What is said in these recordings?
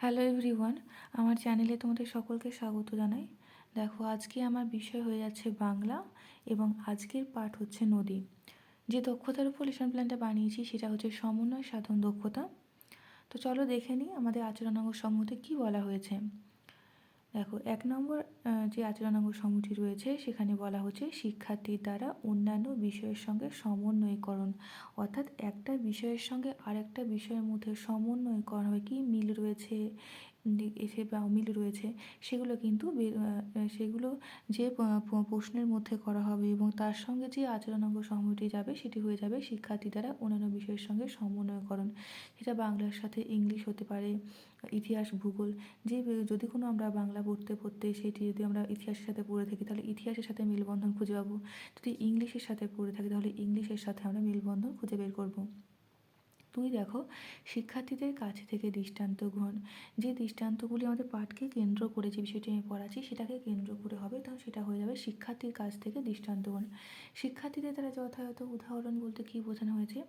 Hello everyone আমার চ্যানেলে তোমাদের সকলকে স্বাগত জানাই। দেখো, আজকে আমার বিষয় হয়ে যাচ্ছে বাংলা এবং আজকের পাঠ হচ্ছে নদী। যে দক্ষতার উপর লেসন প্ল্যানটা বানিয়েছি, সেটা হচ্ছে সমন্বয় সাধন দক্ষতা। তো চলো দেখে নিই আমাদের আচরণাঙ্গ সম্মতে কী বলা হয়েছে। দেখো, এক নম্বর যে আচরণাঙ্গ সমুচি রয়েছে, সেখানে বলা হচ্ছে শিক্ষার্থীর দ্বারা অন্যান্য বিষয়ের সঙ্গে সমন্বয়করণ। অর্থাৎ একটা বিষয়ের সঙ্গে আরেকটা বিষয়ের মধ্যে সমন্বয়করণ হবে। কি মিল রয়েছে? এসে বা অমিল রয়েছে, সেগুলো কিন্তু সেগুলো যে প্রশ্নের মধ্যে করা হবে এবং তার সঙ্গে যে আচরণাঙ্গ সমূহটি যাবে, সেটি হয়ে যাবে শিক্ষার্থী দ্বারা অন্যান্য বিষয়ের সঙ্গে সমন্বয়করণ। সেটা বাংলার সাথে ইংলিশ হতে পারে, ইতিহাস, ভূগোল, যে যদি কোনো আমরা বাংলা পড়তে পড়তে সেটি যদি আমরা ইতিহাসের সাথে পড়ে থাকি, তাহলে ইতিহাসের সাথে মেলবন্ধন খুঁজে পাবো। যদি ইংলিশের সাথে পড়ে থাকি, তাহলে ইংলিশের সাথে আমরা মেলবন্ধন খুঁজে বের করব। দুই দেখো, শিক্ষার্থীদের কাছ থেকে দৃষ্টান্ত গ্রহণ। যে দৃষ্টান্তগুলি আমাদের পাঠকে কেন্দ্র করে যে বিষয়টি আমি পড়াচ্ছি, সেটাকে কেন্দ্র করে হবে তখন সেটা হয়ে যাবে শিক্ষার্থীর কাছ থেকে দৃষ্টান্ত গ্রহণ। শিক্ষার্থীদের দ্বারা যথাযথ উদাহরণ বলতে কী বোঝানো হয়েছে?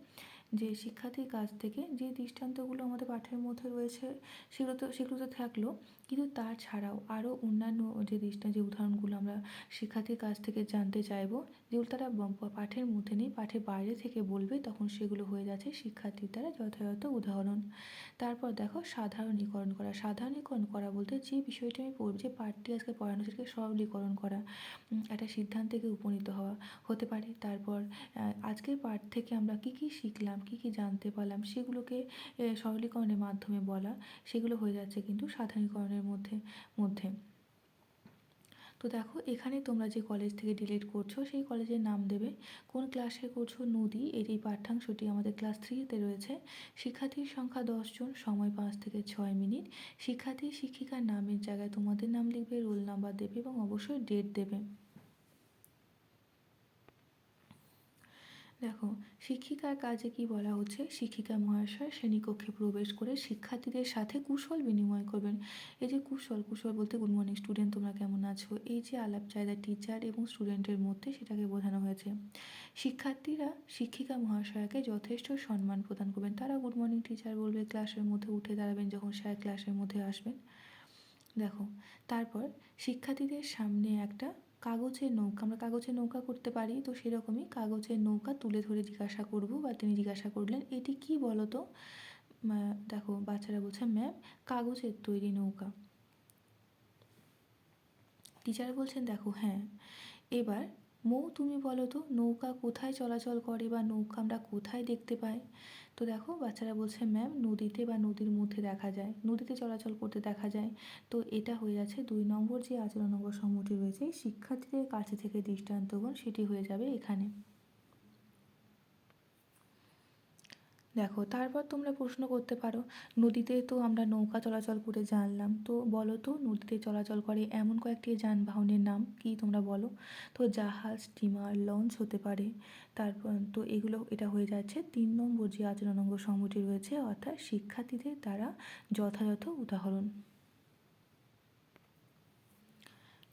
যে শিক্ষার্থীর কাছ থেকে যে দৃষ্টান্তগুলো আমাদের পাঠের মধ্যে রয়েছে, সেগুলো তো সেগুলো তো থাকল। কিন্তু তা ছাড়াও আরও অন্যান্য যে দৃষ্টান্ত যে উদাহরণগুলো আমরা শিক্ষার্থীর কাছ থেকে জানতে চাইব, যেগুলো তারা পাঠের মধ্যে নেই, পাঠের বাইরে থেকে বলবে, তখন সেগুলো হয়ে যাচ্ছে শিক্ষার্থীর দ্বারা যথাযথ উদাহরণ। তারপর দেখো সাধারণীকরণ করা। সাধারণীকরণ করা বলতে যে বিষয়টি আমি পড়ব, যে পাঠটি আজকে পড়ানো সেটাকে সরলীকরণ করা একটা সিদ্ধান্তে উপনীত হওয়া হতে পারে। তারপর আজকের পাঠ থেকে আমরা কী কী শিখলাম কী কী জানতে পারলাম? সেগুলোকে সরলীকরণের মাধ্যমে বলা, সেগুলো হয়ে যাচ্ছে কিন্তু সাধারণীকরণের মধ্যে মধ্যে। তো দেখো, এখানে তোমরা যে কলেজ থেকে ডিলিট করছ, সেই কলেজের নাম দেবে, কোন ক্লাসে করছ নদী, এর এই পাঠ্যাংশটি আমাদের ক্লাস থ্রিতে রয়েছে। শিক্ষার্থীর সংখ্যা দশজন সময় পাঁচ থেকে ছয় মিনিট। শিক্ষার্থী, শিক্ষিকার নামের জায়গায় তোমাদের নাম লিখবে রোল নাম্বার দেবে এবং অবশ্যই ডেট দেবে। দেখো, শিক্ষিকার কাজে কি বলা হচ্ছে? শিক্ষিকা মহাশয় শ্রেণীকক্ষে প্রবেশ করে শিক্ষার্থীদের সাথে কুশল বিনিময় করবেন। এই যে কুশল কুশল বলতে গুড মর্নিং স্টুডেন্ট তোমরা কেমন আছো? এই যে আলাপ চাহিদা টিচার এবং স্টুডেন্টের মধ্যে সেটাকে বোঝানো হয়েছে। শিক্ষার্থীরা শিক্ষিকা মহাশয়াকে যথেষ্ট সম্মান প্রদান করবেন। তারা গুড মর্নিং টিচার বলবে ক্লাসের মধ্যে উঠে দাঁড়াবেন যখন স্যার ক্লাসের মধ্যে আসবেন। দেখো, তারপর শিক্ষার্থীদের সামনে একটা কাগজের নৌকা, আমরা কাগজের নৌকা করতে পারি, তো সেরকমই কাগজের নৌকা তুলে ধরে জিজ্ঞাসা করব বা তিনি জিজ্ঞাসা করলেন, এটি কি বলতো? দেখো, বাচ্চারা বলছে, ম্যাম, কাগজের তৈরি নৌকা। টিচার বলছেন, দেখো হ্যাঁ। এবার মৌ, তুমি বলো তো, নৌকা কোথায় চলাচল করে বা নৌকা আমরা কোথায় দেখতে পাই? তো দেখো, বাচ্চারা বলছে, ম্যাম, নদীতে বা নদীর মধ্যে দেখা যায়, নদীতে চলাচল করতে দেখা যায়। তো এটা হয়ে যাচ্ছে দুই নম্বর যে আচরণ নম্বর সমূহটি রয়েছে, শিক্ষার্থীদের কাছে থেকে দৃষ্টান্তগণ সেটি হয়ে যাবে এখানে। দেখো, তারপর তোমরা প্রশ্ন করতে পারো, নদীতে তো আমরা নৌকা চলাচল করে জানলাম, তো বলো তো নদীতে চলাচল করে এমন কয়েকটি যানবাহনের নাম কি তোমরা বলো? তো জাহাজ স্টিমার লঞ্চ হতে পারে, তারপর তো এগুলো, এটা হয়ে যাচ্ছে তিন নম্বর যে আচরণাঙ্গ সমটি রয়েছে, অর্থাৎ শিক্ষার্থীদের দ্বারা যথাযথ উদাহরণ।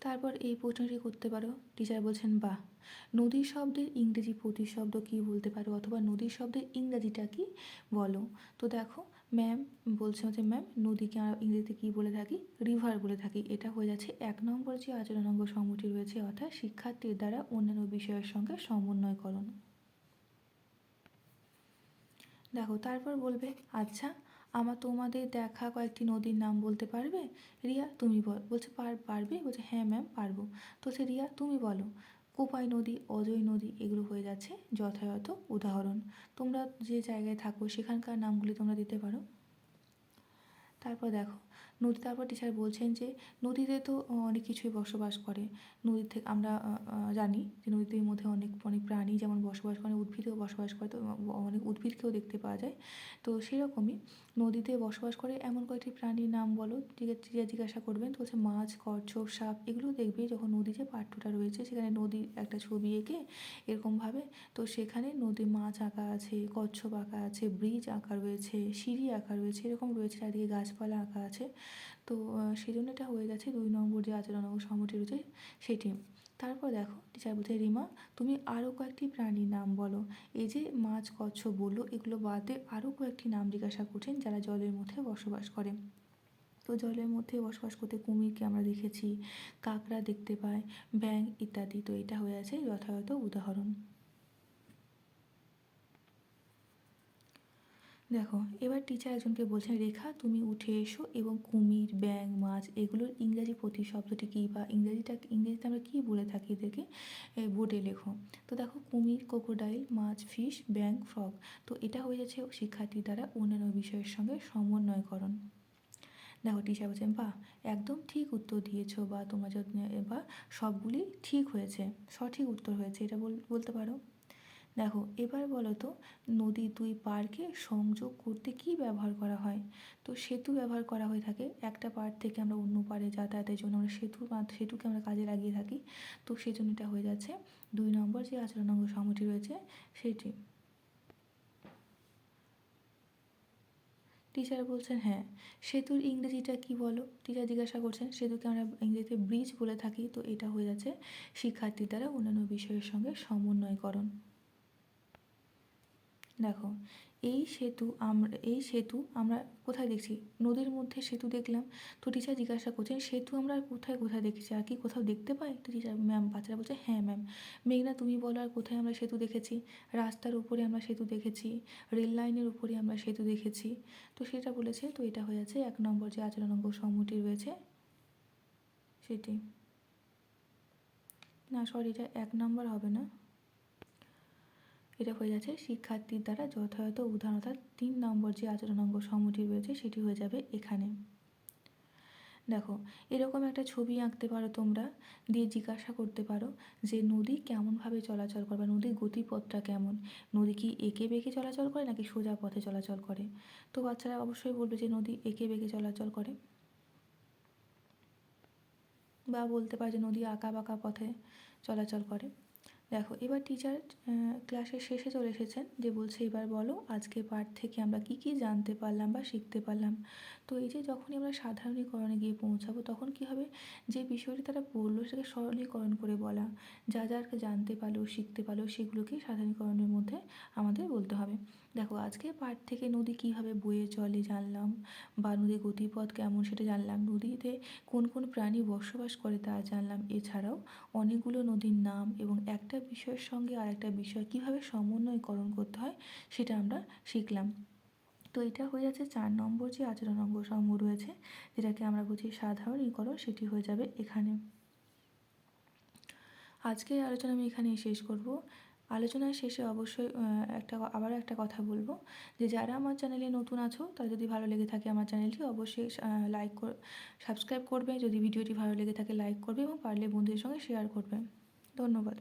তারপর এই প্রশ্নটি করতে পারো। টিচার বলছেন, বাহ! নদীর শব্দের ইংরেজি প্রতিশব্দ কী বলতে পারো? অথবা নদীর শব্দের ইংরাজিটা কি বলো? তো দেখো, ম্যাম বলছে হচ্ছে, ম্যাম, নদীকে আমরা ইংরেজিতে কী বলে থাকি? রিভার বলে থাকি। এটা হয়ে যাচ্ছে এক নম্বর যে আচরণ আচরণাঙ্গ সমূহটি রয়েছে, অর্থাৎ শিক্ষার্থীর দ্বারা অন্যান্য বিষয়ের সঙ্গে সমন্বয়করণ। দেখো, তারপর বলবে আচ্ছা আমার তোমাদের দেখা কয়েকটি নদীর নাম বলতে পারবে? রিয়া, তুমি বল, বলছে পার, পারবে? বলছে হ্যাঁ ম্যাম পারব। তো সে রিয়া, তুমি বলো, কোপাই নদী, অজয় নদী, এগুলো হয়ে যাচ্ছে যথাযথ উদাহরণ। তোমরা যে জায়গায় থাকো, সেখানকার নামগুলি তোমরা দিতে পারো। তারপর দেখো নদী তারপর টিচার বলছেন যে, নদীতে তো অনেক কিছুই বসবাস করে। নদী থেকে আমরা জানি যে নদীর মধ্যে অনেক অনেক প্রাণী যেমন বসবাস করে, উদ্ভিদেও বসবাস করে, তো অনেক উদ্ভিদকেও দেখতে পাওয়া যায়। তো সেরকমই নদীতে বসবাস করে এমন কয়েকটি প্রাণীর নাম বলো জিজ্ঞাসা করবেন, তো হচ্ছে মাছ, কচ্ছপ, সাপ, এগুলো দেখবে যখন নদী যে পাঠ্যটা রয়েছে, সেখানে নদীর একটা ছবি এঁকে এরকমভাবে, তো সেখানে নদী মাছ আঁকা আছে, কচ্ছপ আঁকা আছে, ব্রিজ আঁকা রয়েছে, সিঁড়ি আঁকা রয়েছে, এরকম রয়েছে, চারিদিকে গাছপালা আঁকা আছে। তো সেই জন্য এটা হয়ে যাচ্ছে দুই নম্বর যে আচরণ সমটি রয়েছে সেটি। তারপর দেখো টিচার বলছে রিমা, তুমি আরও কয়েকটি প্রাণীর নাম বলো। এই যে মাছ, কচ্ছপ বলল এগুলো বাদে আরও কয়েকটি নাম জিজ্ঞাসা করছেন যারা জলের মধ্যে বসবাস করে। তো জলের মধ্যে বসবাস করতে কুমিরকে আমরা দেখেছি, কাঁকড়া দেখতে পাই, ব্যাঙ ইত্যাদি। তো এটা হয়ে আছে যথাযথ উদাহরণ। দেখো, এবার টিচার একজনকে বলছেন, রেখা, তুমি উঠে এসো এবং কুমির, ব্যাঙ, মাছ এগুলোর ইংরাজি প্রতিশব্দটি কী বা ইংরাজিটা, ইংরেজিতে আমরা কী বলে থাকি এদেরকে? বোর্ডে লেখো। তো দেখো, কুমির ক্রোকোডাইল মাছ ফিশ ব্যাং ফ্রগ তো এটা হয়ে যাচ্ছে শিক্ষার্থীর দ্বারা অন্যান্য বিষয়ের সঙ্গে সমন্বয়করণ। দেখো টিচার বলছেন, বাহ, একদম ঠিক উত্তর দিয়েছ বা তোমরা যত্ন, বা সবগুলি ঠিক হয়েছে, সঠিক উত্তর হয়েছে, এটা বল- বলতে পারো? দেখো, এবার বলো তো নদীর দুই পাড়কে সংযোগ করতে কী ব্যবহার করা হয়? তো সেতু ব্যবহার করা হয়ে থাকে, একটা পাড় থেকে আমরা অন্য পাড়ে যাতায়াতের জন্য আমরা সেতু বাঁধ সেতুকে আমরা কাজে লাগিয়ে থাকি। তো সেই জন্য এটা হয়ে যাচ্ছে। দুই নম্বর যে আচরণাঙ্গ সময়টি রয়েছে, সেটি টিচার বলছেন হ্যাঁ সেতুর ইংরেজিটা কি বলো? টিচার জিজ্ঞাসা করছেন, সেতুকে আমরা ইংরেজিতে ব্রিজ বলে থাকি। তো এটা হয়ে যাচ্ছে, শিক্ষার্থীর দ্বারা অন্যান্য বিষয়ের সঙ্গে সমন্বয়করণ। দেখো, এই সেতু আমরা এই সেতু আমরা কোথায় দেখছি? নদীর মধ্যে সেতু দেখলাম, তো টিচার জিজ্ঞাসা করছেন, সেতু আমরা কোথায় কোথায় দেখেছি? আর কি কোথাও দেখতে পাই? তো টিচার ম্যাম বাচ্চারা বলছে হ্যাঁ ম্যাম মেঘনা, তুমি বলো, আর কোথায় আমরা সেতু দেখেছি? রাস্তার উপরে আমরা সেতু দেখেছি, রেল লাইনের উপরে আমরা সেতু দেখেছি। তো সেটা বলেছে, তো এটা হয়ে আছে এক নম্বর যে আচরণাঙ্গ সমূহটি রয়েছে সেটি। না সরি এটা এক নম্বর হবে না। এটা হয়ে যাচ্ছে শিক্ষার্থীর দ্বারা যথাযথ উদাহরণ অর্থাৎ তিন নম্বর যে আচরণ অঙ্গ সমূহটি রয়েছে সেটি হয়ে যাবে এখানে। দেখো, এরকম একটা ছবি আঁকতে পারো তোমরা, দিয়ে জিজ্ঞাসা করতে পারো যে নদী কেমনভাবে চলাচল করে বা নদীর গতিপথটা কেমন? নদী কি এঁকে বেঁকে চলাচল করে নাকি সোজা পথে চলাচল করে? তো বাচ্চারা অবশ্যই বলবে যে নদী এঁকে বেঁকে চলাচল করে। বা বলতে পারে যে নদী আঁকা বাঁকা পথে চলাচল করে। দেখো, এবার টিচার ক্লাসের শেষে চলে এসেছেন যে বলছে, এবার বলো, আজকে পাঠ থেকে আমরা কি কি জানতে পারলাম বা শিখতে পারলাম? তো এই যে যখনই আমরা সাধারণীকরণে গিয়ে পৌঁছাবো, তখন কি হবে? যে বিষয়টি তারা বলল, সেটাকে সরলীকরণ করে বলা। যা যা জানতে পারল, শিখতে পারল সেগুলোকে সাধারণীকরণের মধ্যে আমাদের বলতে হবে। দেখো, আজকে পাঠ থেকে নদী কীভাবে বয়ে চলে জানলাম, বা নদীর গতিপথ কেমন সেটা জানলাম, নদীতে কোন কোন প্রাণী বসবাস করে তা জানলাম। এছাড়াও অনেকগুলো নদীর নাম এবং একটা বিষয়ের সঙ্গে আর একটা বিষয় কীভাবে সমন্বয়করণ করতে হয় সেটা আমরা শিখলাম। তো এটা হয়ে যাচ্ছে চার নম্বর যে আচরণ অঙ্গ সমূহ রয়েছে, যেটাকে আমরা বুঝি সাধারণীকরণ, সেটি হয়ে যাবে এখানে। আজকের আলোচনা আমি এখানেই শেষ করব। আলোচনার শেষে অবশ্যই একটা আবারও একটা কথা বলব যে যারা আমার চ্যানেলে নতুন আছো, তারা যদি ভালো লেগে থাকে আমার চ্যানেলটি, অবশ্যই লাইক সাবস্ক্রাইব করবে। যদি ভিডিওটি ভালো লেগে থাকে লাইক করবে এবং পারলে বন্ধুদের সঙ্গে শেয়ার করবে। ধন্যবাদ।